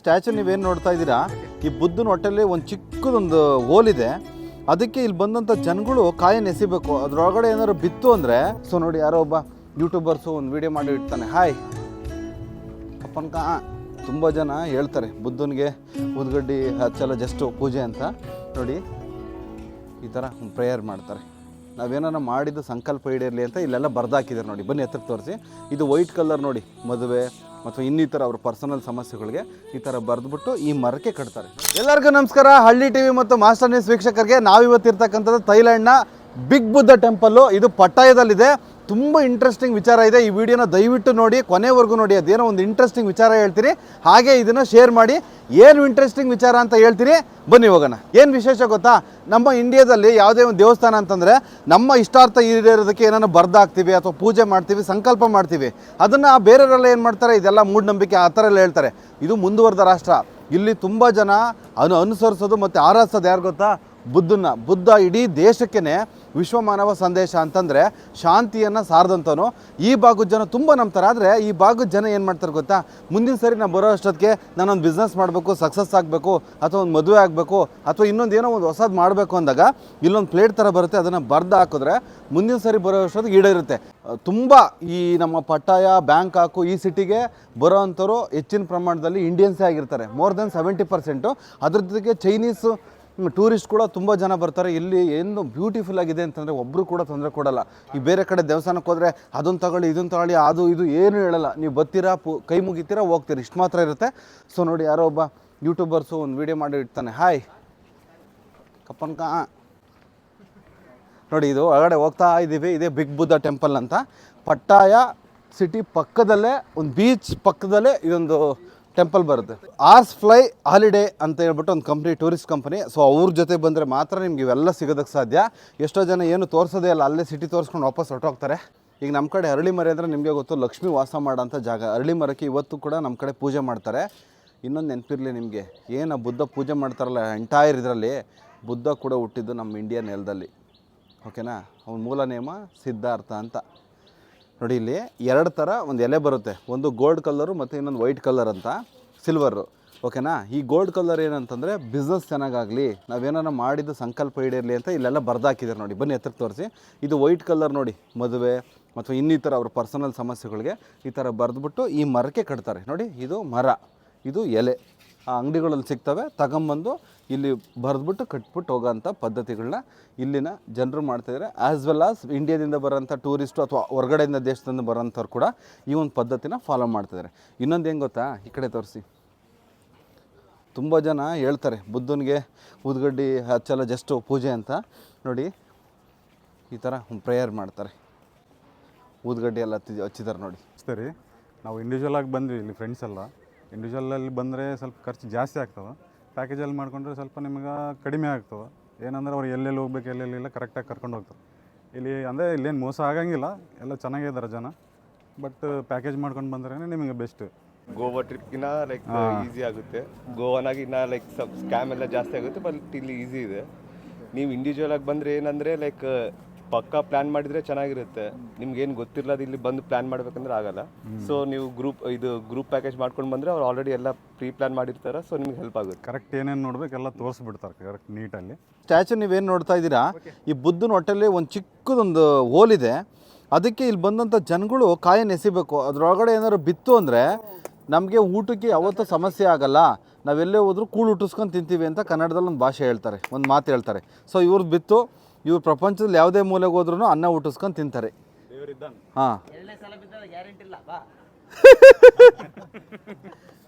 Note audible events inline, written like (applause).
Statue ನೀವೇನು ನೋಡ್ತಾ ಇದ್ದೀರಾ? ಈ ಬುದ್ಧನ ಹೊಟ್ಟೆಲಿ ಒಂದು ಚಿಕ್ಕದೊಂದು ಹೋಲಿದೆ ಅದಕ್ಕೆ ಇಲ್ಲಿ ಬಂದಂಥ ಜನಗಳು ಕಾಯನ್ನು ಎಸಿಬೇಕು. ಅದರೊಳಗಡೆ ಏನಾದ್ರು ಬಿತ್ತು ಅಂದರೆ, ಸೊ ನೋಡಿ ಯಾರೋ ಒಬ್ಬ ಯೂಟ್ಯೂಬರ್ಸು ಒಂದು ವಿಡಿಯೋ ಮಾಡಿ ಇಡ್ತಾನೆ. ಹಾಯ್ ಅಪ್ಪನ್ಕ ತುಂಬ ಜನ ಹೇಳ್ತಾರೆ, ಬುದ್ಧನಿಗೆ ಉದ್ಗಡ್ಡಿ ಹಚ್ಚಲ್ಲ ಜಸ್ಟು ಪೂಜೆ ಅಂತ. ನೋಡಿ, ಈ ಥರ ಪ್ರೇಯರ್ ಮಾಡ್ತಾರೆ. ನಾವೇನಾರ ಮಾಡಿದ್ದು ಸಂಕಲ್ಪ ಈಡೇರಲಿ ಅಂತ ಇಲ್ಲೆಲ್ಲ ಬರ್ದಾಕಿದ್ದಾರೆ ನೋಡಿ. ಬನ್ನಿ ಎತ್ತರ ತೋರಿಸಿ. ಇದು ವೈಟ್ ಕಲರ್ ನೋಡಿ, ಮದುವೆ ಮತ್ತು ಇನ್ನಿತರ ಅವ್ರ ಪರ್ಸನಲ್ ಸಮಸ್ಯೆಗಳಿಗೆ ಈ ಥರ ಬರೆದ್ಬಿಟ್ಟು ಈ ಮರಕ್ಕೆ ಕಟ್ತಾರೆ. ಎಲ್ಲರಿಗೂ ನಮಸ್ಕಾರ. ಹಳ್ಳಿ ಟಿವಿ ಮತ್ತು ಮಾಸ್ಟರ್ ನ್ಯೂಸ್ ವೀಕ್ಷಕರಿಗೆ ನಾವಿವತ್ತಿರ್ತಕ್ಕಂಥದ್ದು ಥೈಲ್ಯಾಂಡ್ನ ಬಿಗ್ ಬುದ್ಧ ಟೆಂಪಲ್ಲು, ಇದು ಪಟ್ಟಾಯದಲ್ಲಿದೆ. ತುಂಬ ಇಂಟ್ರೆಸ್ಟಿಂಗ್ ವಿಚಾರ ಇದೆ. ಈ ವಿಡಿಯೋನ ದಯವಿಟ್ಟು ನೋಡಿ, ಕೊನೆವರೆಗೂ ನೋಡಿ, ಅದೇನೋ ಒಂದು ಇಂಟ್ರೆಸ್ಟಿಂಗ್ ವಿಚಾರ ಹೇಳ್ತೀನಿ. ಹಾಗೆ ಇದನ್ನು ಶೇರ್ ಮಾಡಿ. ಏನು ಇಂಟ್ರೆಸ್ಟಿಂಗ್ ವಿಚಾರ ಅಂತ ಹೇಳ್ತೀನಿ? ಬನ್ನಿ ಹೋಗೋಣ. ಏನು ವಿಶೇಷ ಗೊತ್ತಾ? ನಮ್ಮ ಇಂಡಿಯಾದಲ್ಲಿ ಯಾವುದೇ ಒಂದು ದೇವಸ್ಥಾನ ಅಂತಂದರೆ, ನಮ್ಮ ಇಷ್ಟಾರ್ಥ ಈಡೇರೋದಕ್ಕೆ ಏನಾರು ಬರ್ದಾಕ್ತೀವಿ ಅಥವಾ ಪೂಜೆ ಮಾಡ್ತೀವಿ, ಸಂಕಲ್ಪ ಮಾಡ್ತೀವಿ. ಅದನ್ನು ಬೇರೆಯವರೆಲ್ಲ ಏನು ಮಾಡ್ತಾರೆ? ಇದೆಲ್ಲ ಮೂಢನಂಬಿಕೆ, ಆ ಥರ ಎಲ್ಲ ಹೇಳ್ತಾರೆ. ಇದು ಮುಂದುವರೆದ ರಾಷ್ಟ್ರ. ಇಲ್ಲಿ ತುಂಬ ಜನ ಅನು, ಅನುಸರಿಸೋದು ಮತ್ತು ಆರಾಧಿಸೋದು ಯಾರು ಗೊತ್ತಾ? ಬುದ್ಧನ, ಬುದ್ಧ ಇಡೀ ದೇಶಕ್ಕೇ ವಿಶ್ವಮಾನವ ಸಂದೇಶ ಅಂತಂದರೆ ಶಾಂತಿಯನ್ನು ಸಾರದಂತನು ಈ ಭಾಗದ ಜನ ತುಂಬ ನಂಬ್ತಾರೆ. ಆದರೆ ಈ ಭಾಗದ ಜನ ಏನು ಮಾಡ್ತಾರೆ ಗೊತ್ತಾ? ಮುಂದಿನ ಸರಿ ನಾನು ಬರೋ ಅಷ್ಟೊತ್ತಿಗೆ ನಾನೊಂದು ಬಿಸ್ನೆಸ್ ಮಾಡಬೇಕು ಸಕ್ಸಸ್ ಆಗಬೇಕು, ಅಥವಾ ಒಂದು ಮದುವೆ ಆಗಬೇಕು, ಅಥವಾ ಇನ್ನೊಂದು ಏನೋ ಒಂದು ಹೊಸದು ಮಾಡಬೇಕು ಅಂದಾಗ ಇಲ್ಲೊಂದು ಪ್ಲೇಟ್ ಥರ ಬರುತ್ತೆ, ಅದನ್ನು ಬರ್ದು ಹಾಕಿದ್ರೆ ಮುಂದಿನ ಸರಿ ಬರೋ ಅಷ್ಟೊತ್ತಿಗೆ ಈಡೇರುತ್ತೆ. ತುಂಬ ಈ ನಮ್ಮ ಪಟ್ಟಾಯ ಬ್ಯಾಂಕಾಕು ಈ ಸಿಟಿಗೆ ಬರೋ ಅಂಥವ್ರು ಹೆಚ್ಚಿನ ಪ್ರಮಾಣದಲ್ಲಿ ಇಂಡಿಯನ್ಸೇ ಆಗಿರ್ತಾರೆ. ಮೋರ್ ದೆನ್ ಸೆವೆಂಟಿ ಪರ್ಸೆಂಟು ಅದ್ರ ಜೊತೆಗೆ ಚೈನೀಸು ಟೂರಿಸ್ಟ್ ಕೂಡ ತುಂಬ ಜನ ಬರ್ತಾರೆ. ಇಲ್ಲಿ ಏನು ಬ್ಯೂಟಿಫುಲ್ ಆಗಿದೆ ಅಂತಂದರೆ ಒಬ್ಬರು ಕೂಡ ತೊಂದರೆ ಕೊಡಲ್ಲ. ಈ ಬೇರೆ ಕಡೆ ದೇವಸ್ಥಾನಕ್ಕೆ ಹೋದರೆ ಅದನ್ನು ತಗೊಳ್ಳಿ ಇದನ್ನು ತಗೊಳ್ಳಿ, ಅದು ಇದು ಏನು ಹೇಳಲ್ಲ. ನೀವು ಬರ್ತೀರಾ, ಪು, ಕೈ ಮುಗಿತೀರಾ, ಹೋಗ್ತೀರಿ, ಇಷ್ಟು ಮಾತ್ರ ಇರುತ್ತೆ. ಸೊ ನೋಡಿ, ಯಾರೋ ಒಬ್ಬ ಯೂಟ್ಯೂಬರ್ಸು ಒಂದು ವಿಡಿಯೋ ಮಾಡಿ ಇಡ್ತಾನೆ. ಹಾಯ್ ಕಪ್ಪನ್ಕ. ನೋಡಿ, ಇದು ಒಳಗಡೆ ಹೋಗ್ತಾ ಇದ್ದೀವಿ ಇದೇ ಬಿಗ್ ಬುದ್ಧ ಟೆಂಪಲ್ ಅಂತ. ಪಟ್ಟಾಯ ಸಿಟಿ ಪಕ್ಕದಲ್ಲೇ, ಒಂದು ಬೀಚ್ ಪಕ್ಕದಲ್ಲೇ ಇದೊಂದು ಟೆಂಪಲ್ ಬರುತ್ತೆ. ಆರ್ಸ್ ಫ್ಲೈ ಹಾಲಿಡೇ ಅಂತ ಹೇಳ್ಬಿಟ್ಟು ಒಂದು ಕಂಪ್ನಿ, ಟೂರಿಸ್ಟ್ ಕಂಪನಿ. ಸೊ ಅವ್ರ ಜೊತೆ ಬಂದರೆ ಮಾತ್ರ ನಿಮ್ಗೆ ಇವೆಲ್ಲ ಸಿಗೋದಕ್ಕೆ ಸಾಧ್ಯ. ಎಷ್ಟೋ ಜನ ಏನು ತೋರಿಸೋದೇ ಅಲ್ಲ ಅಲ್ಲೇ ಸಿಟಿ ತೋರಿಸ್ಕೊಂಡು ವಾಪಸ್ ಹೊರಟೋಗ್ತಾರೆ. ಈಗ ನಮ್ಮ ಕಡೆ ಅರಳಿ ಮರ ಅಂದರೆ ನಿಮಗೆ ಗೊತ್ತು, ಲಕ್ಷ್ಮಿ ವಾಸ ಮಾಡೋಂಥ ಜಾಗ. ಅರಳಿ ಮರಕ್ಕೆ ಇವತ್ತು ಕೂಡ ನಮ್ಮ ಕಡೆ ಪೂಜೆ ಮಾಡ್ತಾರೆ. ಇನ್ನೊಂದು ನೆನಪಿರಲಿ ನಿಮಗೆ. ಏನು ಬುದ್ಧ ಪೂಜೆ ಮಾಡ್ತಾರಲ್ಲ ಎಂಟೈರ್ ಇದರಲ್ಲಿ. ಬುದ್ಧ ಕೂಡ ಹುಟ್ಟಿದ್ದು ನಮ್ಮ ಇಂಡಿಯಾ ನೆಲದಲ್ಲಿ. ಓಕೆನಾ ಅವನ ಮೂಲ ನೇಮ ಸಿದ್ಧಾರ್ಥ ಅಂತ. ನೋಡಿ ಇಲ್ಲಿ ಎರಡು ಥರ ಒಂದು ಎಲೆ ಬರುತ್ತೆ. ಒಂದು ಗೋಲ್ಡ್ ಕಲ್ಲರು ಮತ್ತು ಇನ್ನೊಂದು ವೈಟ್ ಕಲರ್ ಅಂತ ಸಿಲ್ವರು ಓಕೆನಾ ಈ ಗೋಲ್ಡ್ ಕಲರ್ ಏನಂತಂದರೆ ಬಿಸ್ನೆಸ್ ಚೆನ್ನಾಗಾಗಲಿ ನಾವೇನಾರ ಮಾಡಿದ್ದು ಸಂಕಲ್ಪ ಈಡೇರಲಿ ಅಂತ ಇಲ್ಲೆಲ್ಲ ಬರ್ದಾಕಿದ್ದಾರೆ ನೋಡಿ. ಬನ್ನಿ ಎತ್ತರ ತೋರಿಸಿ. ಇದು ವೈಟ್ ಕಲರ್ ನೋಡಿ, ಮದುವೆ ಅಥವಾ ಇನ್ನಿತರ ಅವ್ರ ಪರ್ಸನಲ್ ಸಮಸ್ಯೆಗಳಿಗೆ ಈ ಥರ ಬರೆದ್ಬಿಟ್ಟು ಈ ಮರಕ್ಕೆ ಕಟ್ತಾರೆ. ನೋಡಿ, ಇದು ಮರ, ಇದು ಎಲೆ. ಆ ಅಂಗಡಿಗಳಲ್ಲಿ ಸಿಗ್ತವೆ, ತಗೊಂಬಂದು ಇಲ್ಲಿ ಬರೆದ್ಬಿಟ್ಟು ಕಟ್ಬಿಟ್ಟು ಹೋಗೋಂಥ ಪದ್ಧತಿಗಳನ್ನ ಇಲ್ಲಿನ ಜನರು ಮಾಡ್ತಾಯಿದ್ದಾರೆ ಆ್ಯಸ್ ವೆಲ್ ಆಸ್ ಇಂಡಿಯಾದಿಂದ ಬರೋಂಥ ಟೂರಿಸ್ಟು ಅಥವಾ ಹೊರಗಡೆಯಿಂದ ದೇಶದಿಂದ ಬರೋಂಥವ್ರು ಕೂಡ ಈ ಒಂದು ಪದ್ಧತಿನ ಫಾಲೋ ಮಾಡ್ತಿದ್ದಾರೆ ಇನ್ನೊಂದು ಏನು ಗೊತ್ತಾ? ಈ ಕಡೆ ತೋರಿಸಿ. ತುಂಬ ಜನ ಹೇಳ್ತಾರೆ, ಬುದ್ಧನಿಗೆ ಉದ್ಗಡ್ಡಿ ಹಚ್ಚಲ್ಲ ಜಸ್ಟು ಪೂಜೆ ಅಂತ. ನೋಡಿ, ಈ ಥರ ಪ್ರೇಯರ್ ಮಾಡ್ತಾರೆ. ಊದ್ಗಡ್ಡಿ ಎಲ್ಲ ಹಚ್ಚಿ ಹಚ್ಚಿದ್ದಾರೆ ನೋಡಿ. ಸರಿ, ನಾವು ಇಂಡಿವಿಜುವಲ್ ಆಗಿ ಬಂದ್ವಿ ಇಲ್ಲಿ ಫ್ರೆಂಡ್ಸ್ ಎಲ್ಲ. ಇಂಡಿವಿಜುವಲಲ್ಲಿ ಬಂದರೆ ಸ್ವಲ್ಪ ಖರ್ಚು ಜಾಸ್ತಿ ಆಗ್ತವೆ ಪ್ಯಾಕೇಜಲ್ಲಿ ಮಾಡ್ಕೊಂಡ್ರೆ ಸ್ವಲ್ಪ ನಿಮ್ಗೆ ಕಡಿಮೆ ಆಗ್ತವೆ ಏನಂದ್ರೆ ಅವ್ರು ಎಲ್ಲೆಲ್ಲಿ ಹೋಗ್ಬೇಕು ಎಲ್ಲೆಲ್ಲಿಲ್ಲ ಕರೆಕ್ಟಾಗಿ ಕರ್ಕೊಂಡು ಹೋಗ್ತಾರೆ. ಇಲ್ಲಿ ಅಂದರೆ ಇಲ್ಲೇನು ಮೋಸ ಆಗಂಗಿಲ್ಲ. ಎಲ್ಲ ಚೆನ್ನಾಗಿದ್ದಾರೆ ಜನ. ಬಟ್ ಪ್ಯಾಕೇಜ್ ಮಾಡ್ಕೊಂಡು ಬಂದ್ರೆ ನಿಮಗೆ ಬೆಸ್ಟ್ ಗೋವಾ ಟ್ರಿಪ್ಗಿನ ಲೈಕ್ ಈಸಿ ಆಗುತ್ತೆ. ಗೋವಾನಾಗ ಇನ್ನ ಲೈಕ್ ಸ್ವಲ್ಪ ಸ್ಕ್ಯಾಮ್ ಎಲ್ಲ ಜಾಸ್ತಿ ಆಗುತ್ತೆ ಬಟ್ ಇಲ್ಲಿ ಈಸಿ ಇದೆ. ನೀವು ಇಂಡಿವಿಜುವಲ್ ಆಗಿ ಬಂದರೆ ಏನಂದರೆ ಲೈಕ್ ಪಕ್ಕ ಪ್ಲಾನ್ ಮಾಡಿದ್ರೆ ಚೆನ್ನಾಗಿರುತ್ತೆ. ನಿಮ್ಗೇನು ಏನು ಗೊತ್ತಿರಲ್ಲ ಇಲ್ಲಿ ಬಂದು ಪ್ಲಾನ್ ಮಾಡ್ಬೇಕಂದ್ರೆ ಆಗಲ್ಲ. ಸೊ ನೀವು ಗ್ರೂಪ್ ಇದು ಗ್ರೂಪ್ ಪ್ಯಾಕೇಜ್ ಮಾಡ್ಕೊಂಡು ಬಂದರೆ ಅವ್ರು ಆಲ್ರೆಡಿ ಎಲ್ಲ ಪ್ರೀ ಪ್ಲಾನ್ ಮಾಡಿರ್ತಾರೆ ಸೊ ನಿಮ್ಗೆ ಹೆಲ್ಪ್ ಆಗುತ್ತೆ. ಕರೆಕ್ಟ್ ಏನೇನು ನೋಡ್ಬೇಕು ಎಲ್ಲ ತೋರಿಸ್ಬಿಡ್ತಾರೆ ಕರೆಕ್ಟ್ ನೀಟಲ್ಲಿ ಸ್ಟ್ಯಾಚು ನೀವೇನು ನೋಡ್ತಾ ಇದ್ದೀರಾ? ಈ ಬುದ್ಧನ ಹೊಟ್ಟೆಲಿ ಒಂದು ಚಿಕ್ಕದೊಂದು ಹೋಲಿದೆ ಅದಕ್ಕೆ ಇಲ್ಲಿ ಬಂದಂಥ ಜನಗಳು ಕಾಯನ್ನು ಎಸಿಬೇಕು. ಅದರೊಳಗಡೆ ಏನಾದ್ರು ಬಿತ್ತು ಅಂದರೆ ನಮಗೆ ಊಟಕ್ಕೆ ಯಾವತ್ತೂ ಸಮಸ್ಯೆ ಆಗಲ್ಲ. ನಾವೆಲ್ಲೇ ಹೋದ್ರೂ ಕೂಳು ಹುಟ್ಟಿಸ್ಕೊಂಡು ತಿಂತೀವಿ ಅಂತ ಕನ್ನಡದಲ್ಲಿ ಒಂದು ಭಾಷೆ ಹೇಳ್ತಾರೆ ಒಂದು ಮಾತು ಹೇಳ್ತಾರೆ. ಸೊ ಇವ್ರದ್ದು ಬಿತ್ತು. ಇವ್ರು ಪ್ರಪಂಚದಲ್ಲಿ ಯಾವುದೇ ಮೂಲೆಗೆ ಹೋದ್ರೂ ಅನ್ನ ಹುಟ್ಟಿಸ್ಕೊಂಡು ತಿಂತಾರೆ. ಹಾಂ. (laughs)